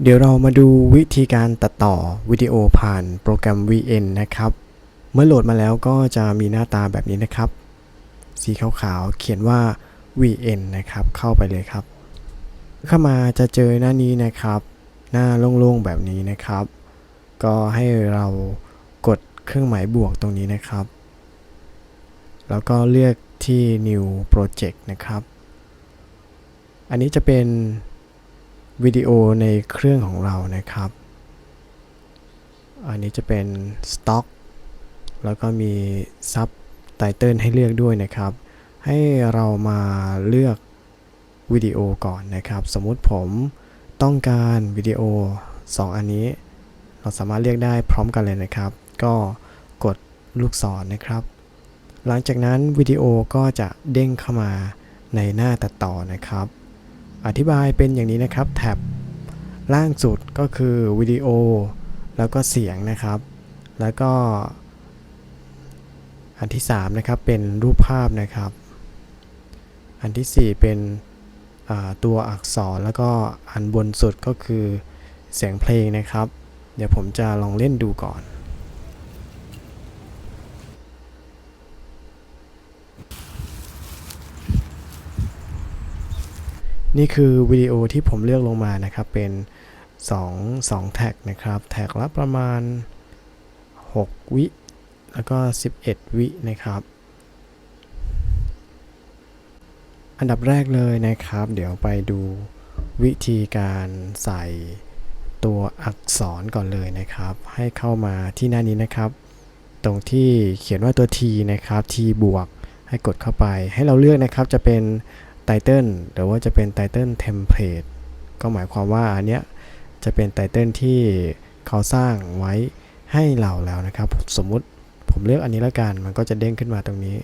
เดี๋ยวเรามาดูวิธีการตัดต่อวิดีโอผ่านโปรแกรม VN นะครับ เมื่อโหลดมาแล้วก็จะมีหน้าตาแบบนี้นะครับ สีขาวๆ เขียนว่า VN นะครับ เข้าไปเลยครับ เข้ามาจะเจอหน้านี้นะครับ หน้าโล่งๆ แบบนี้นะครับ ก็ให้เรากดเครื่องหมายบวกตรงนี้นะครับ แล้วก็เลือกที่ New Project นะครับ อันนี้จะเป็น วิดีโอในเครื่องของเรานะครับ อันนี้จะเป็น Stock แล้วก็มี Sub Title ให้เลือกด้วยนะครับ ให้เรามาเลือกวิดีโอก่อนนะครับ สมมุติผมต้องการวิดีโอ 2 อันนี้ เราสามารถเลือกได้พร้อมกันเลยนะครับ ก็กดลูกศรนะครับ หลังจากนั้นวิดีโอก็จะเด้งเข้ามาในหน้าตัดต่อนะครับ อธิบายเป็นอย่างนี้นะครับ แท็บล่างสุดก็คือวิดีโอ แล้วก็เสียงนะครับ แล้วก็ อันที่ 3 นะครับ เป็นรูปภาพนะครับ อันทีสี่4 เป็นตัวอักษรแล้วก็อันบนสุดก็คือเสียงเพลงนะครับ เดี๋ยวผมจะลองเล่นดูก่อน นี่คือวิดีโอที่ผมเลือกลงมานะครับ เป็น 2 2แท็กนะครับ แท็กละประมาณ 6 วิ แล้วก็ 11 วินะครับ อันดับแรกเลยนะครับ เดี๋ยวไปดูวิธีการใส่ตัวอักษรก่อนเลยนะครับ ให้เข้ามาที่หน้านี้นะครับ ตรงที่เขียนว่าตัว T นะครับ T บวก ให้กดเข้าไป ให้เราเลือกนะครับจะเป็น ไตเติลหรือว่าจะเป็นไตเติลเทมเพลตก็หมายความว่าอันเนี้ยจะเป็นไตเติลที่เขาสร้างไว้ให้เราแล้วนะครับ สมมุติผมเลือกอันนี้แล้วกัน มันก็จะเด้งขึ้นมาตรงนี้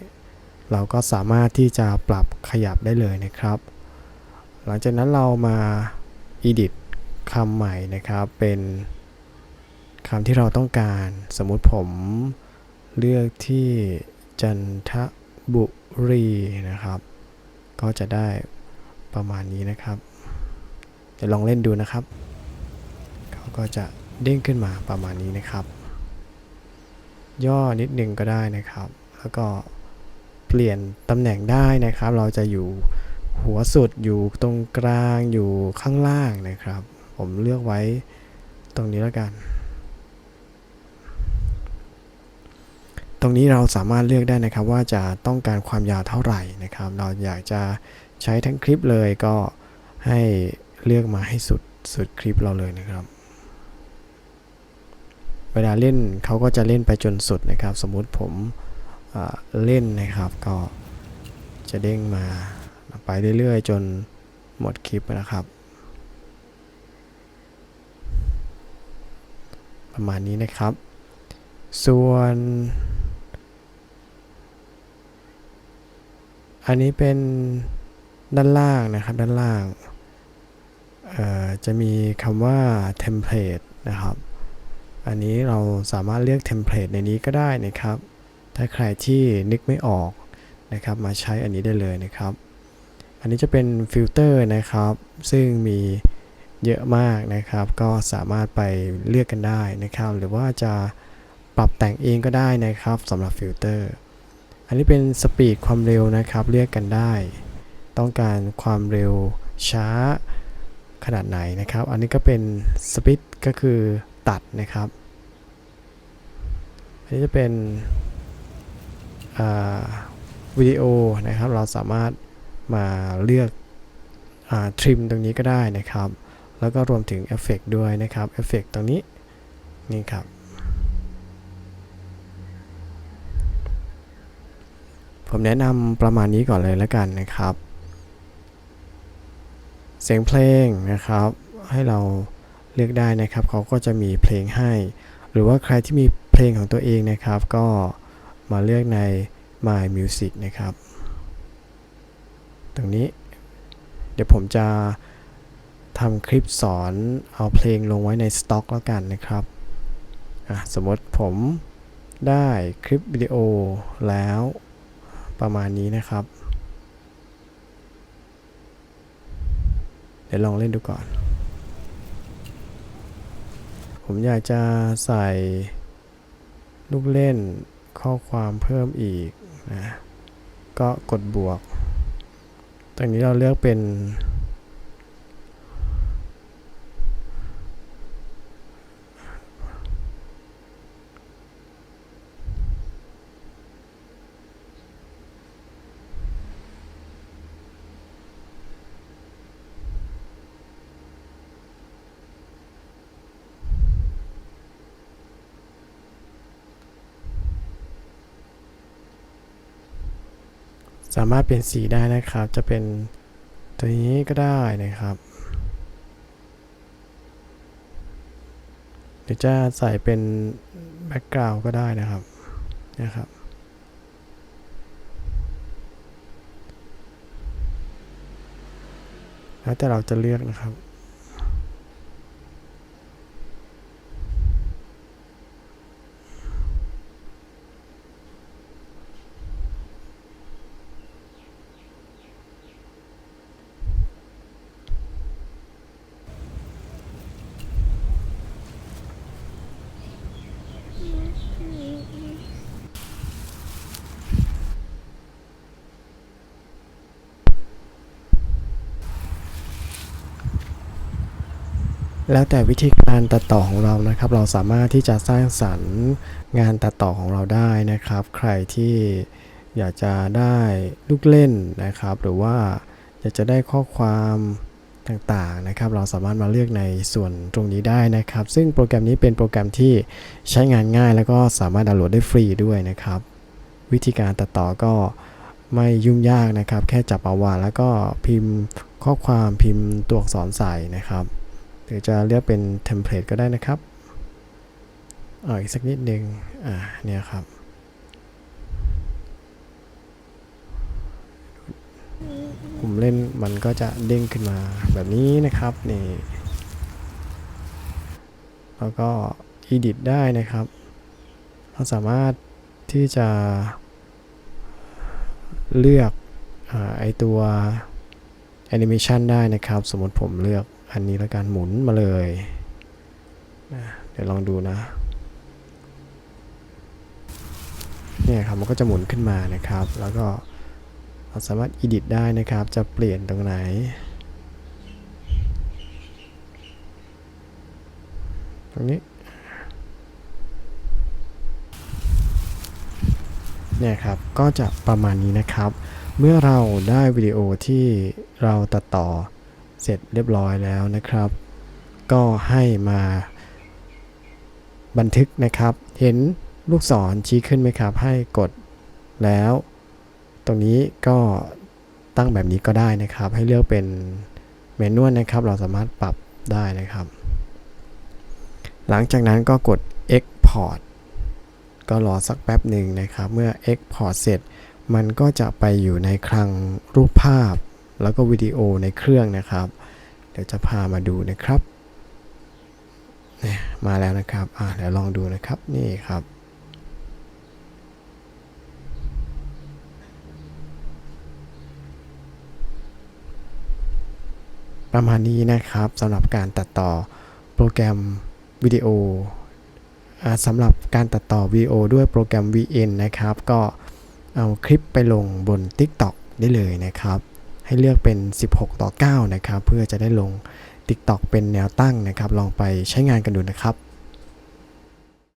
เราก็สามารถที่จะปรับขยับได้เลยนะครับ หลังจากนั้นเรามา edit คำใหม่นะครับ เป็นคำที่เราต้องการ สมมุติผมเลือกที่จันทบุรีนะครับ ก็จะได้ประมาณนี้นะครับเดี๋ยวลองเล่นดูนะครับ เขาก็จะเด้งขึ้นมาประมาณนี้นะครับ ย่อนิดนึงก็ได้นะครับ แล้วก็เปลี่ยนตำแหน่งได้นะครับ เราจะอยู่หัวสุดอยู่ตรงกลางอยู่ข้างล่างนะครับ ผมเลือกไว้ตรงนี้แล้วกัน ต รงนี้เราสามารถเลือกได้นะครับว่าจะต้องการความยาวเท่าไหร่นะครับ เราอยากจะใช้ทั้งคลิปเลยก็ให้เลือกมาให้สุดสุดคลิปเราเลยนะครับ เวลาเล่นเขาก็จะเล่นไปจนสุดนะครับ สมมุติผมเล่นนะครับก็จะเด้งมาไปเรื่อยๆ จนหมดคลิปนะครับ ประมาณนี้นะครับ ส่วน อันนี้เป็นด้านล่างนะครับ ด้านล่างจะมีคำว่า template นะครับ อันนี้เราสามารถเลือก template ในนี้ก็ได้นะครับ ถ้าใครที่นึกไม่ออกนะครับ มาใช้อันนี้ได้เลยนะครับ อันนี้จะเป็นฟิลเตอร์นะครับ ซึ่งมีเยอะมากนะครับ ก็สามารถไปเลือกกันได้นะครับ หรือว่าจะปรับแต่งเองก็ได้นะครับสำหรับฟิลเตอร์ อันนี้เป็นสปีดความเร็วนะครับเลือกกันได้ ต้องการความเร็วช้าขนาดไหนนะครับ อันนี้ก็เป็นสปีดก็คือตัดนะครับ อันนี้จะเป็นวิดีโอนะครับ เราสามารถมาเลือกทริมตรงนี้ก็ได้นะครับ แล้วก็รวมถึงเอฟเฟกด้วยนะครับ เอฟเฟกตรงนี้นี่ครับ ผมแนะนำประมาณนี้ก่อนเลยแล้วกันนะครับ เสียงเพลงนะครับ ให้เราเลือกได้นะครับ เขาก็จะมีเพลงให้ หรือว่าใครที่มีเพลงของตัวเองนะครับ ก็มาเลือกใน My Music นะครับ ตรงนี้ เดี๋ยวผมจะทำคลิปสอนเอาเพลงลงไว้ในสต็อกแล้วกันนะครับ สมมติผมได้คลิปวิดีโอแล้ว ประมาณนี้นะครับ เดี๋ยวลองเล่นดูก่อน ผมอยากจะใส่ลูกเล่นข้อความเพิ่มอีกนะ ก็กดบวก ตรงนี้เราเลือกเป็น สามารถเปลี่ยนสีได้นะครับ จะเป็นตัวนี้ก็ได้นะครับ หรือจะใส่เป็นแบ็กกราวก็ได้นะครับนะครับแล้วแต่เราจะเลือกนะครับ แล้วแต่วิธีการตัดต่อของเรานะครับ เราสามารถที่จะสร้างสรรค์งานตัดต่อของเราได้นะครับ ใครที่อยากจะได้ลูกเล่นนะครับ หรือว่าอยากจะได้ข้อความต่างๆนะครับ เราสามารถมาเลือกในส่วนตรงนี้ได้นะครับ ซึ่งโปรแกรมนี้เป็นโปรแกรมที่ใช้งานง่าย แล้วก็สามารถดาวน์โหลดได้ฟรีด้วยนะครับ วิธีการตัดต่อก็ไม่ยุ่งยากนะครับ แค่จับเอาวาแล้วก็พิมพ์ข้อความพิมพ์ตัวอักษรใส่นะครับ หรือจะเลือกเป็นเทมเพลตก็ได้นะครับเอาอีกสักนิดนึงอ่าเนี่ยครับผมเล่นมันก็จะเด้งขึ้นมาแบบนี้นะครับนี่แล้วก็ edit ได้นะครับ เราสามารถที่จะเลือกอาไอตัว Animation ได้นะครับ สมมติผมเลือก อันนี้แล้วกันหมุนมาเลยนะเดี๋ยวลองดูนะเนี่ยครับมันก็จะหมุนขึ้นมานะครับ แล้วก็เราสามารถ edit ได้นะครับ จะเปลี่ยนตรงไหน ตรงนี้เนี่ยครับ ก็จะประมาณนี้นะครับ เมื่อเราได้วิดีโอที่เราตัดต่อ เสร็จเรียบร้อยแล้วนะครับ ก็ให้มาบันทึกนะครับ เห็นลูกศรชี้ขึ้นไหมครับ ให้กดแล้ว ตรงนี้ก็ตั้งแบบนี้ก็ได้นะครับ ให้เลือกเป็นเมนูนะครับ เราสามารถปรับได้นะครับ หลังจากนั้นก็กด Export ก็รอสักแป๊บหนึ่งนะครับ เมื่อ Export เสร็จ มันก็จะไปอยู่ในคลังรูปภาพ แล้วก็วิดีโอในเครื่องนะครับ เดี๋ยวจะพามาดูนะครับนี่มาแล้วนะครับอ่าเดี๋ยวลองดูนะครับนี่ครับประมาณนี้นะครับสำหรับการตัดต่อโปรแกรมวิดีโอสำหรับการตัดต่อวิดีโอด้วยโปรแกรม VN นะครับ ก็เอาคลิปไปลงบน TikTok ได้เลยนะครับ ให้เลือกเป็น 16 ต่อ 9 นะครับ เพื่อจะได้ลง TikTok เป็นแนวตั้งนะครับ ลองไปใช้งานกันดูนะครับ